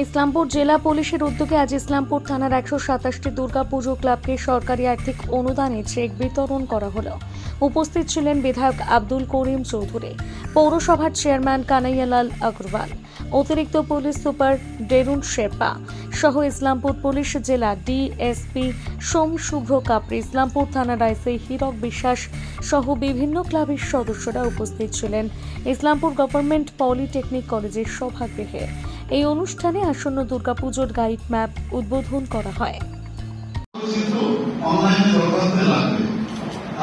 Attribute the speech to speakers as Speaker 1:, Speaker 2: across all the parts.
Speaker 1: ইসলামপুর জেলা পুলিশের উদ্যোগে আজ ইসলামপুর থানার একশো সাতাশটি দুর্গাপুজো ক্লাবকে সরকারি আর্থিক অনুদানে চেক বিতরণ করা হলো। উপস্থিত ছিলেন বিধায়ক আব্দুল করিম চৌধুরী, পৌরসভার চেয়ারম্যান কানাইয়ালাল আগরওয়াল, অতিরিক্ত পুলিশ সুপার ডেরুন শেরপা সহ ইসলামপুর পুলিশ জেলা ডিএসপি সোম শুভ্র কাপড়ি, ইসলামপুর থানার আইসি হীরক বিশ্বাস সহ বিভিন্ন ক্লাবের সদস্যরা উপস্থিত ছিলেন। ইসলামপুর গভর্নমেন্ট পলিটেকনিক কলেজের সভাগৃহে। এই অনুষ্ঠানে আসন্ন দুর্গাপুজোর গাইড ম্যাপ উদ্বোধন করা হয়।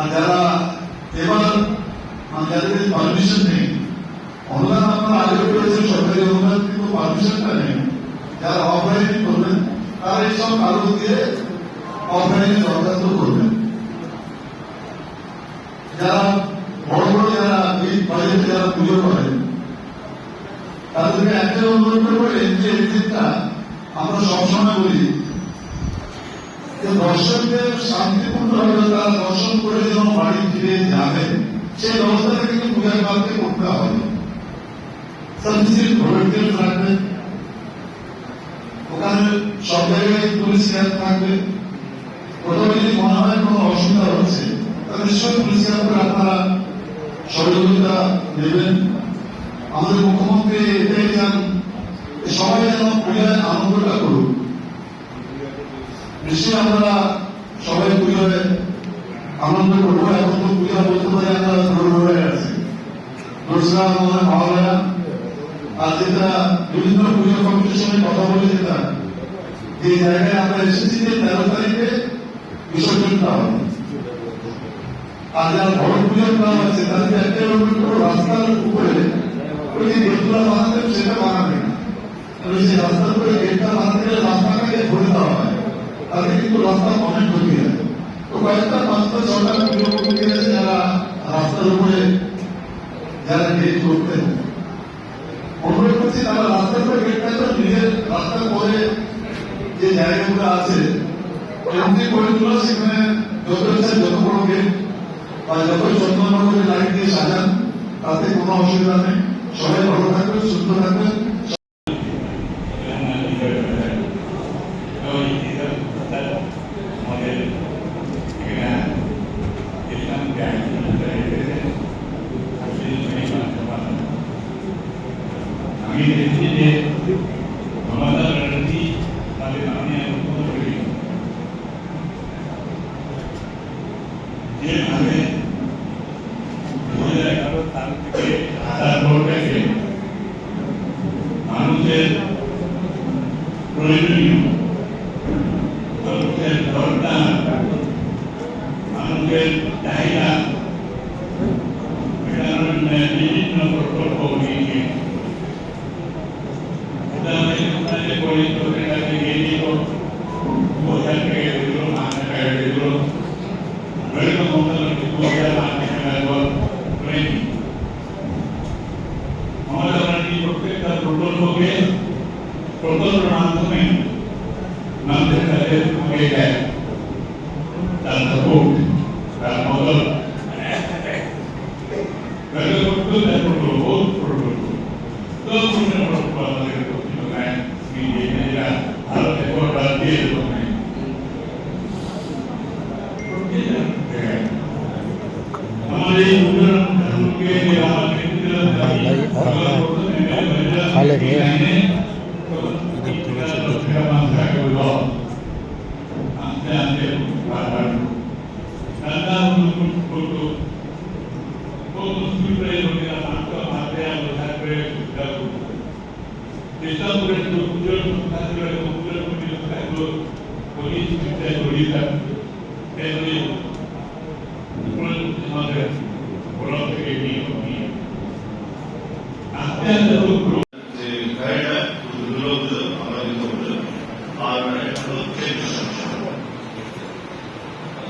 Speaker 2: যারা যারা বড় বড় যারা এই বাড়িতে যারা পুজো করেন তাদেরকে একটা অনুরোধ করব যে এক্সিটটা আমরা সবসময় বলি, যে দর্শকদের শান্তিপূর্ণভাবে তারা দর্শন করে যেন বাড়ি ফিরে যাবে, সেই ব্যবস্থাটা কিন্তু পূজার কালকে করতে হবে। থাকবে। ওখানে সব জায়গায় পুলিশ ক্যাম্প থাকবে। কোথাও যদি মনে হয় কোনো অসুবিধা হচ্ছে, তাহলে নিশ্চয়ই পুলিশ ক্যাম্পে আপনারা সহযোগিতা দেবেন আমাদের মুখ্যমন্ত্রী এটাই চান সবাই যেন পূজায় আনন্দটা করুক। নিশ্চয়ই আমরা সবাই পুজোয় আনন্দ করব এখন তো পূজা বলতে পারি আমরা ধরে ধরে আছি দোসরা আমাদের আর যেটা বিভিন্ন পুজো কমিটির সঙ্গে কথা বলে যেটা, যে জায়গায় আমরা এসেছি যে তেরো তারিখে বিসর্জনটা হবে। আর যারা বড় পুজোর নাম আছে তাদেরকে একটা রাস্তার উপরে ওই যে গেটগুলো বানাতেন সেটা বানাবে না। সেই রাস্তার যারা রাস্তার উপরে যারা রাস্তার উপরে গেটটা তো রাস্তার পরে যে জায়গাগুলো আছে, এমনি করে তুলো, সেখানে যত যত বড় গেট বা যত যত্ন করে লাইট দিয়ে সাজান, তাতে কোনো অসুবিধা নেই। সবাই ভালো থাকবেন সুস্থ থাকবেন
Speaker 3: আমি మనకి డైన విధానం నిన్న ప్రోటోకాల్కి ఉదాహరణకి పోలీసు ఏదో భోజనకి ఎదురు మానక ఎదురు వెనుక మొదలకి భోజన प्रोटोल हो गए प्रोटोल प्रणांत में नाम से पहले आगे गए আমাদের রাজ্যে প্রত্যেকটা প্রকল্পকে প্রকল্পের মাধ্যমে মানুষের কাছে আগে যায় তার সাপোর্ট তার মদত বেরো করতে তার প্রকল্প প্রকল্প তো কোনো প্রকল্প আমাদের করতে নাই নিজেরা ভারতে কোটা দিয়ে দেবো নাই আমাদের এই উন্নয়নকে আমাদের
Speaker 4: খালে নিয়ে
Speaker 3: আস্তে
Speaker 2: যে গাড়িটা দুর্লভ আমরা কিন্তু বলি। আর একটা হলো ট্রেন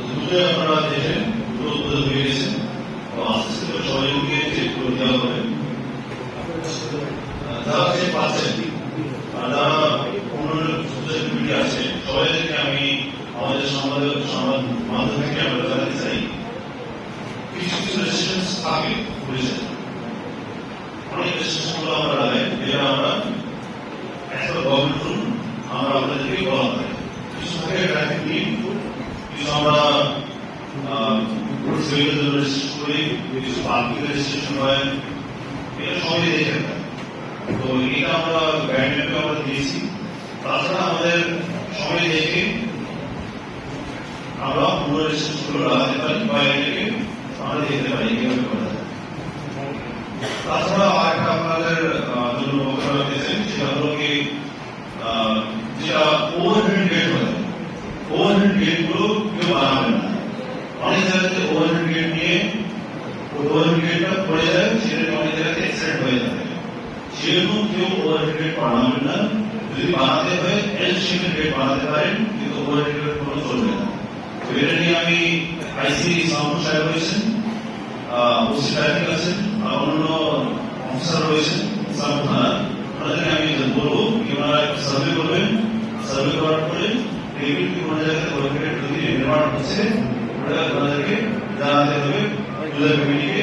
Speaker 2: দুটো আপনারা দেখেন দুটো উদ্বোধন হয়ে গেছে তো আস্তে আস্তে করে সবাই মিলিয়ে চেক করে দেওয়া হবে আহ, যারা চেক পাচ্ছেন আর যারা অন্যান্য সোশ্যাল মিডিয়া আছে সবাইদেরকে আমি আমাদের সংবাদ সংবাদ মাধ্যম থেকে আমরা জানাতে চাই কিছু রেস্ট্রিকশন থাকে অনেক রেস্ট্রিকশন আমরা যেটা আমরা
Speaker 4: পার গভর্নমেন্ট রুল আমরা আপনাদেরকে বলা হয়। কিছু থাকে ট্রাফিক নিয়ে। কিছু আমরা রেজিস্ট্রেশন রেজিস্ট্রেশন তো এটা আমরা গাইডলাইনে আমরা দিয়েছি। তাছাড়া আমাদের সবাই দেখে আমরা পুরো রেজিস্ট্রেশন করে লাগাতে আমরা দেখতে পারি কীভাবে করা যায় তাছাড়া আরেকটা আপনাদের আহ, জন্য বক্তব্য রাখতেছেন সেটা হলো কি আহ, যেটা ওভারহেড গেট হয় ওভারহেড গেটগুলো কেউ বানাবে না অনেক জায়গাতে ওভারহেড গেট নিয়ে ওভারহেড গেটটা পড়ে যায় সেটা অনেক জায়গাতে অ্যাক্সিডেন্ট হয়ে যাবে সেজন্য কেউ ওভারহেড গেট বানাবেন না যদি বানাতে হয় এল শেপের গেট বানাতে পারেন কিন্তু ওভারহেড গেট কোনো চলবে না তো এটা নিয়ে আমি আইসি সামন সাহেব রয়েছেন ওসি ট্রাফিক আছেন অন্যান্য অন্য অফিসার রয়েছেন সামন থানা ওনাদেরকে আমি বলব কি ওনারা সার্ভে করবেন। সার্ভে করার পরে দেখবেন কি কোনো জায়গায় ওভারহেড যদি নির্মাণ হচ্ছে ওনাদেরকে জানাতে হবে। ইউজার কমিটিকে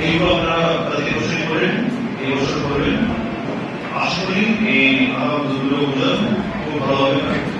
Speaker 4: এইগুলো আপনারা প্রতি বছরই করেন এই বছর করবেন আশা করি এই আগাম দুর্গা খুব ভালোভাবে